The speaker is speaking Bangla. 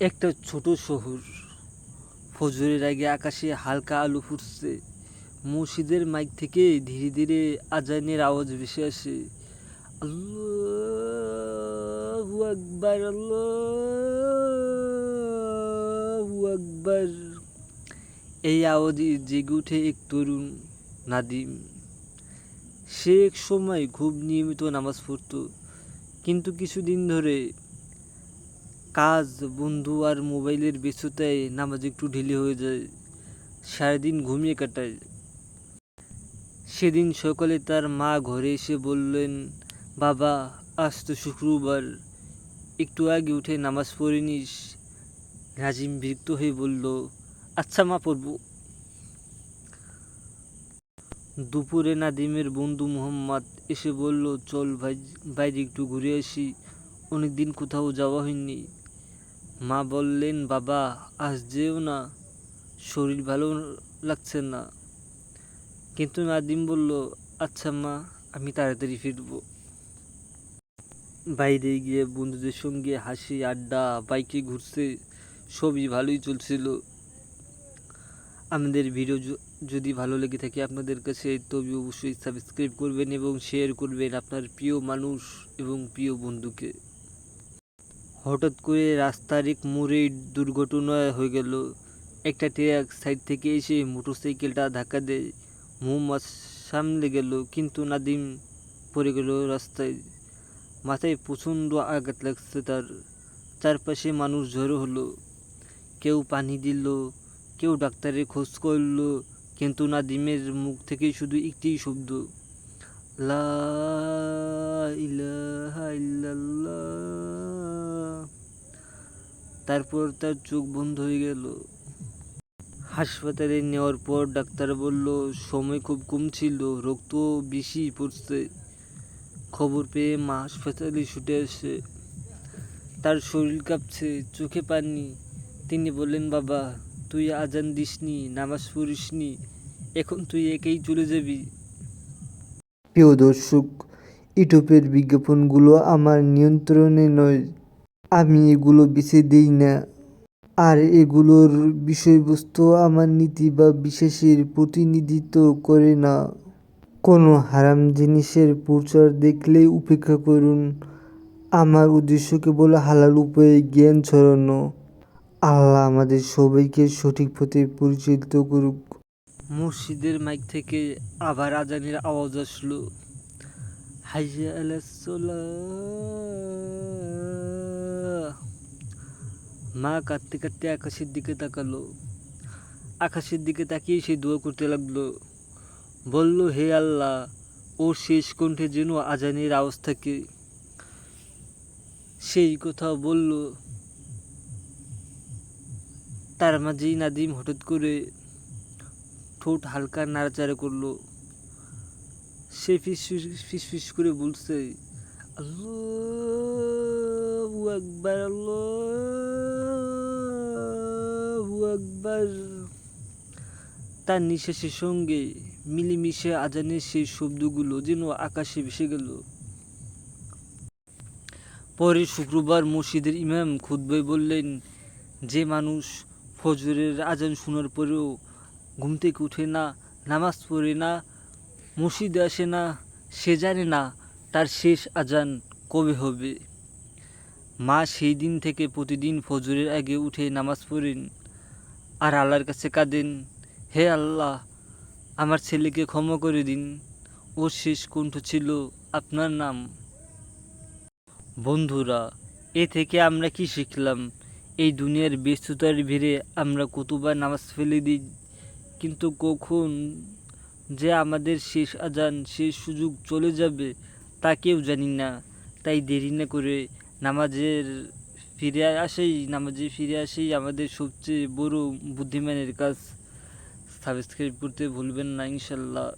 একটা ছোট শহর। ফজরের আগে আকাশে হালকা আলো ফুটছে। মসজিদের মাইক থেকে ধীরে ধীরে আজানের আওয়াজ ভেসে আসে। আল্লাহু আকবার আল্লাহু আকবার। এই আওয়াজে জেগে উঠে এক তরুণ নাদিম। সে এক সময় খুব নিয়মিত নামাজ পড়তো। কিন্তু কিছুদিন ধরে কাজ, বন্ধু আর মোবাইলের ব্যস্ততায় নামাজ একটু ঢিলে হয়ে যায়। সারাদিন ঘুমিয়ে কাটায়। সেদিন সকালে তার মা ঘরে এসে বললেন, বাবা, আজ তো শুক্রবার। একটু আগে উঠে নামাজ পড়ে নিস। নাজিম বিরক্ত হয়ে বলল আচ্ছা মা, পড়ব। দুপুরে নাদিমের বন্ধু মোহাম্মদ এসে বলল, চল ভাই, বাইরে একটু ঘুরে আসি। অনেকদিন কোথাও যাওয়া হয়নি। মা বললেন, বাবা, আজ যেও না, শরীর ভালো লাগছে না। কিন্তু নাদিম বলল আচ্ছা মা, আমি তাড়াতাড়ি ফিরবো। বাইরে গিয়ে বন্ধুদের সঙ্গে হাসি, আড্ডা, বাইকে ঘুরছে, সবই ভালোই চলছিল। আমাদের ভিডিও যদি ভালো লেগে থাকে আপনাদের কাছে, তবে অবশ্যই সাবস্ক্রাইব করবেন এবং শেয়ার করবেন আপনার প্রিয় মানুষ এবং প্রিয় বন্ধুকে। হঠাৎ করে রাস্তার এক মোড়ে দুর্ঘটনা হয়ে গেল। একটা ট্রাক সাইড থেকে এসে মোটরসাইকেলটা ধাক্কা দেয়। মোহাম্মদ সামনে গেল, কিন্তু নাদিম পড়ে গেল রাস্তায়। মাথায় প্রচণ্ড আঘাত লাগছে তার। চারপাশে মানুষ জড়ো হলো। কেউ পানি দিল, কেউ ডাক্তারের খোঁজ করল, কিন্তু নাদিমের মুখ থেকে শুধু একটি শব্দ, লা ইলাহা ইল্লাল্লাহ। তারপর তার চোখ বন্ধ হয়ে গেল। হাসপাতালে নেওয়ার পর ডাক্তার বলল, সময় খুব কম ছিল রক্ত বেশি পড়ছে। খবর পেয়ে মা হাসপাতালে ছুটে আসে। তার শরীর কাঁপছে, চোখে পানি। তিনি বললেন, বাবা, তুই আজান দিসনি, নামাজ পড়িসনি, এখন তুই একেই চলে যাবি। প্রিয় দর্শক, ইউটিউবের বিজ্ঞাপনগুলো আমার নিয়ন্ত্রণে নয় আমি এগুলো বেছে দিই না। আর এগুলোর বিষয়বস্তু আমার নীতি বা বিশ্বাসের প্রতিনিধিত্ব করে না। কোনো হারাম জিনিসের প্রচার দেখলেই উপেক্ষা করুন। আমার উদ্দেশ্য কেবল হালাল উপায়ে জ্ঞান ছড়ানো। আল্লাহ আমাদের সবাইকে সঠিক পথে পরিচালিত করুক। মসজিদের মাইক থেকে আবার আজানের আওয়াজ আসলো। হাইয়া আলাস। মা কাঁদতে কাঁদতে আকাশের দিকে তাকালো। আকাশের দিকে তাকিয়ে সে দোয়া করতে লাগল। বলল, হে আল্লাহ, ওর শেষ কণ্ঠে যেন আজানের আওয়াজ থাকে। সেই কথা বলল। তার মাঝেই নাদিম হঠাৎ করে ঠোঁট হালকা নাড়াচাড়া করল। সে ফিস ফিস ফিস করে বলছে, আল্লাহু! আকবার আল্লাহু আকবার তার নিঃশ্বাসের সঙ্গে মিলেমিশে আজানের সেই শব্দগুলো যেন আকাশে ভেসে গেল। পরে শুক্রবার মসজিদের ইমাম খুতবাই বললেন, যে মানুষ ফজরের আজান শোনার পরেও ঘুম থেকে উঠে না, নামাজ পড়ে না, মসজিদে আসে না, সে জানে না তার শেষ আজান কবে হবে। মা সেই দিন থেকে প্রতিদিন ফজরের আগে উঠে নামাজ পড়েন আর আল্লাহর কাছে কাঁদেন, হে আল্লাহ, আমার ছেলেকে ক্ষমা করে দিন। ওর শেষ কণ্ঠ ছিল আপনার নাম। বন্ধুরা, এ থেকে আমরা কি শিখলাম? এই দুনিয়ার ব্যস্ততার ভিড়ে আমরা কতবার নামাজ ফেলে দিই? কিন্তু কখন যে আমাদের শেষ আজান, শেষ সুযোগ চলে যাবে তা কেউ জানি না। তাই দেরি না করে নামাজের ফিরে আসেই, নামাজে ফিরে আসেই আমাদের সবচেয়ে বড় বুদ্ধিমানের কাজ সাবস্ক্রাইব করতে ভুলবেন না ইনশাল্লাহ।